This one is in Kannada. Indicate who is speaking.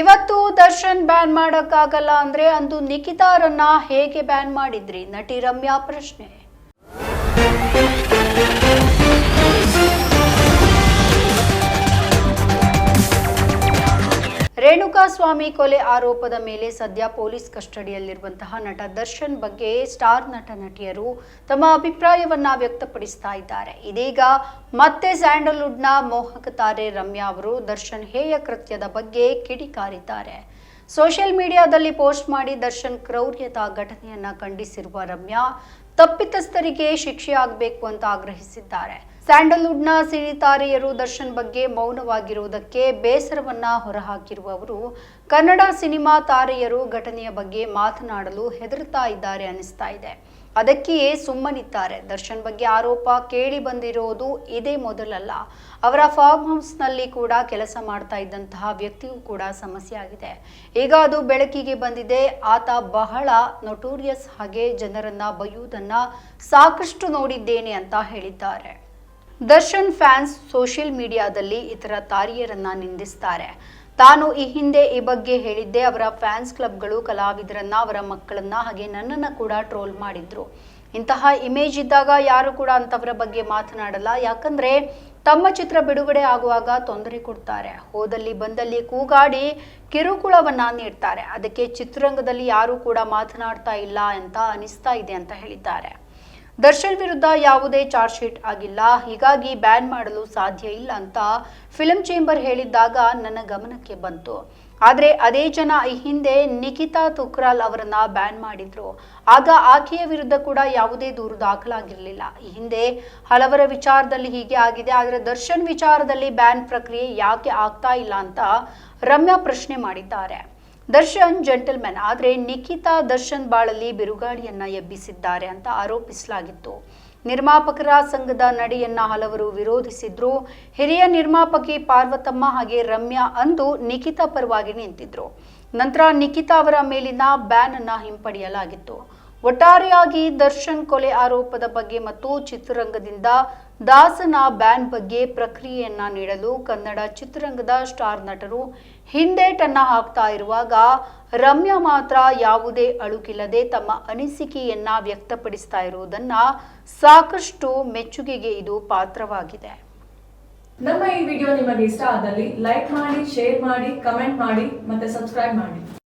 Speaker 1: ಇವತ್ತು ದರ್ಶನ್ ಬ್ಯಾನ್ ಮಾಡೋಕ್ಕಾಗಲ್ಲ ಅಂದ್ರೆ ಅಂದು ನಿಖಿತಾರನ್ನ ಹೇಗೆ ಬ್ಯಾನ್ ಮಾಡಿದ್ರಿ? ನಟಿ ರಮ್ಯಾ ಪ್ರಶ್ನೆ. ರೇಣುಕಾ ಸ್ವಾಮಿ ಕೊಲೆ ಆರೋಪದ ಮೇಲೆ ಸದ್ಯ ಪೊಲೀಸ್ ಕಸ್ಟಡಿಯಲ್ಲಿರುವಂತಹ ನಟ ದರ್ಶನ್ ಬಗ್ಗೆ ಸ್ಟಾರ್ ನಟ ನಟಿಯರು ತಮ್ಮ ಅಭಿಪ್ರಾಯವನ್ನ ವ್ಯಕ್ತಪಡಿಸ್ತಾ ಇದ್ದಾರೆ. ಇದೀಗ ಮತ್ತೆ ಸ್ಯಾಂಡಲ್ವುಡ್ನ ಮೋಹಕ ತಾರೆ ರಮ್ಯಾ ಅವರು ದರ್ಶನ್ ಹೇಯ ಕೃತ್ಯದ ಬಗ್ಗೆ ಕಿಡಿಕಾರಿದ್ದಾರೆ. ಸೋಷಿಯಲ್ ಮೀಡಿಯಾದಲ್ಲಿ ಪೋಸ್ಟ್ ಮಾಡಿ ದರ್ಶನ್ ಕ್ರೌರ್ಯತ ಘಟನೆಯನ್ನ ಖಂಡಿಸಿರುವ ರಮ್ಯಾ, ತಪ್ಪಿತಸ್ಥರಿಗೆ ಶಿಕ್ಷೆ ಆಗಬೇಕು ಅಂತ ಆಗ್ರಹಿಸಿದ್ದಾರೆ. ಸ್ಯಾಂಡಲ್ವುಡ್ನ ಸಿನಿತಾರೆಯರು ದರ್ಶನ್ ಬಗ್ಗೆ ಮೌನವಾಗಿರುವುದಕ್ಕೆ ಬೇಸರವನ್ನ ಹೊರಹಾಕಿರುವ ಅವರು ಕನ್ನಡ ಸಿನಿಮಾ ತಾರೆಯರು ಘಟನೆಯ ಬಗ್ಗೆ ಮಾತನಾಡಲು ಹೆದರ್ತಾ ಇದ್ದಾರೆ ಅನಿಸ್ತಾ ಇದೆ. ಅದಕ್ಕೆಯೇ ಸುಮ್ಮನಿದ್ದಾರೆ. ದರ್ಶನ್ ಬಗ್ಗೆ ಆರೋಪ ಕೇಳಿ ಬಂದಿರೋದು ಇದೇ ಮೊದಲಲ್ಲ. ಅವರ ಫಾರ್ಮ್ ಹೌಸ್ನಲ್ಲಿ ಕೂಡ ಕೆಲಸ ಮಾಡ್ತಾ ಇದ್ದಂತಹ ವ್ಯಕ್ತಿಯೂ ಕೂಡ ಸಮಸ್ಯೆ ಆಗಿದೆ. ಈಗ ಅದು ಬೆಳಕಿಗೆ ಬಂದಿದೆ. ಆತ ಬಹಳ ನೊಟೋರಿಯಸ್ ಹಾಗೆ ಜನರನ್ನ ಬೈಯುವುದನ್ನ ಸಾಕಷ್ಟು ನೋಡಿದ್ದೇನೆ ಅಂತ ಹೇಳಿದ್ದಾರೆ. ದರ್ಶನ್ ಫ್ಯಾನ್ಸ್ ಸೋಷಿಯಲ್ ಮೀಡಿಯಾದಲ್ಲಿ ಇತರ ತಾರಿಯರನ್ನ ನಿಂದಿಸ್ತಾರೆ. ತಾನು ಈ ಹಿಂದೆ ಈ ಬಗ್ಗೆ ಹೇಳಿದ್ದೆ ಅವರ ಫ್ಯಾನ್ಸ್ ಕ್ಲಬ್ಗಳು ಕಲಾವಿದರನ್ನ, ಅವರ ಮಕ್ಕಳನ್ನ ಹಾಗೆ ನನ್ನನ್ನ ಕೂಡ ಟ್ರೋಲ್ ಮಾಡಿದ್ರು. ಇಂತಹ ಇಮೇಜ್ ಇದ್ದಾಗ ಯಾರು ಕೂಡ ಅಂತವರ ಬಗ್ಗೆ ಮಾತನಾಡಲ್ಲ. ಯಾಕಂದ್ರೆ ತಮ್ಮ ಚಿತ್ರ ಬಿಡುಗಡೆ ಆಗುವಾಗ ತೊಂದರೆ ಕೊಡ್ತಾರೆ. ಹೋದಲ್ಲಿ ಬಂದಲ್ಲಿ ಕೂಗಾಡಿ ಕಿರುಕುಳವನ್ನ ನೀಡ್ತಾರೆ. ಅದಕ್ಕೆ ಚಿತ್ರರಂಗದಲ್ಲಿ ಯಾರು ಕೂಡ ಮಾತನಾಡ್ತಾ ಇಲ್ಲ ಅಂತ ಅನಿಸ್ತಾ ಇದೆ ಅಂತ ಹೇಳಿದ್ದಾರೆ. ದರ್ಶನ್ ವಿರುದ್ಧ ಯಾವುದೇ ಚಾರ್ಜ್ ಶೀಟ್ ಆಗಿಲ್ಲ. ಹೀಗಾಗಿ ಬ್ಯಾನ್ ಮಾಡಲು ಸಾಧ್ಯ ಇಲ್ಲ ಅಂತ ಫಿಲಂ ಚೇಂಬರ್ ಹೇಳಿದ್ದಾಗ ನನ್ನ ಗಮನಕ್ಕೆ ಬಂತು. ಆದರೆ ಅದೇ ಜನ ಈ ಹಿಂದೆ ನಿಖಿತಾ ತುಕ್ರಾಲ್ ಅವರನ್ನ ಬ್ಯಾನ್ ಮಾಡಿದ್ರು. ಆಗ ಆಕೆಯ ವಿರುದ್ಧ ಕೂಡ ಯಾವುದೇ ದೂರು ದಾಖಲಾಗಿರಲಿಲ್ಲ. ಈ ಹಿಂದೆ ಹಲವರ ವಿಚಾರದಲ್ಲಿ ಹೀಗೆ ಆಗಿದೆ. ಆದರೆ ದರ್ಶನ್ ವಿಚಾರದಲ್ಲಿ ಬ್ಯಾನ್ ಪ್ರಕ್ರಿಯೆ ಯಾಕೆ ಆಗ್ತಾ ಇಲ್ಲ ಅಂತ ರಮ್ಯಾ ಪ್ರಶ್ನೆ ಮಾಡಿದ್ದಾರೆ. ದರ್ಶನ್ ಜೆಂಟಲ್ಮನ್ ಆದರೆ ನಿಖಿತಾ ದರ್ಶನ್ ಬಾಳಲ್ಲಿ ಬಿರುಗಾಳಿಯನ್ನ ಎಬ್ಬಿಸಿದ್ದಾರೆ ಅಂತ ಆರೋಪಿಸಲಾಗಿತ್ತು. ನಿರ್ಮಾಪಕರ ಸಂಘದ ನಡೆಯನ್ನ ಹಲವರು ವಿರೋಧಿಸಿದ್ರು. ಹಿರಿಯ ನಿರ್ಮಾಪಕಿ ಪಾರ್ವತಮ್ಮ ಹಾಗೆ ರಮ್ಯಾ ಅಂದು ನಿಖಿತಾ ಪರವಾಗಿ ನಿಂತಿದ್ರು. ನಂತರ ನಿಖಿತಾ ಅವರ ಮೇಲಿನ ಬ್ಯಾನ್ ಅನ್ನ ಹಿಂಪಡೆಯಲಾಗಿತ್ತು. ಒಟ್ಟಾರೆಯಾಗಿ ದರ್ಶನ್ ಕೊಲೆ ಆರೋಪದ ಬಗ್ಗೆ ಮತ್ತು ಚಿತ್ರರಂಗದಿಂದ ದಾಸನ ಬ್ಯಾನ್ ಬಗ್ಗೆ ಪ್ರಕ್ರಿಯೆಯನ್ನ ನೀಡಲು ಕನ್ನಡ ಚಿತ್ರರಂಗದ ಸ್ಟಾರ್ ನಟರು ಹಿಂದೇಟನ್ನ ಹಾಕ್ತಾ ಇರುವಾಗ ರಮ್ಯಾ ಮಾತ್ರ ಯಾವುದೇ ಅಳುಕಿಲ್ಲದೆ ತಮ್ಮ ಅನಿಸಿಕೆಯನ್ನ ವ್ಯಕ್ತಪಡಿಸ್ತಾ ಇರುವುದನ್ನ ಸಾಕಷ್ಟು ಮೆಚ್ಚುಗೆಗೆ ಇದು ಪಾತ್ರವಾಗಿದೆ.
Speaker 2: ನಮ್ಮ ಈ ವಿಡಿಯೋ ನಿಮಗೆ ಇಷ್ಟ ಆದಲ್ಲಿ ಲೈಕ್ ಮಾಡಿ, ಶೇರ್ ಮಾಡಿ, ಕಮೆಂಟ್ ಮಾಡಿ ಮತ್ತೆ ಸಬ್ಸ್ಕ್ರೈಬ್ ಮಾಡಿ.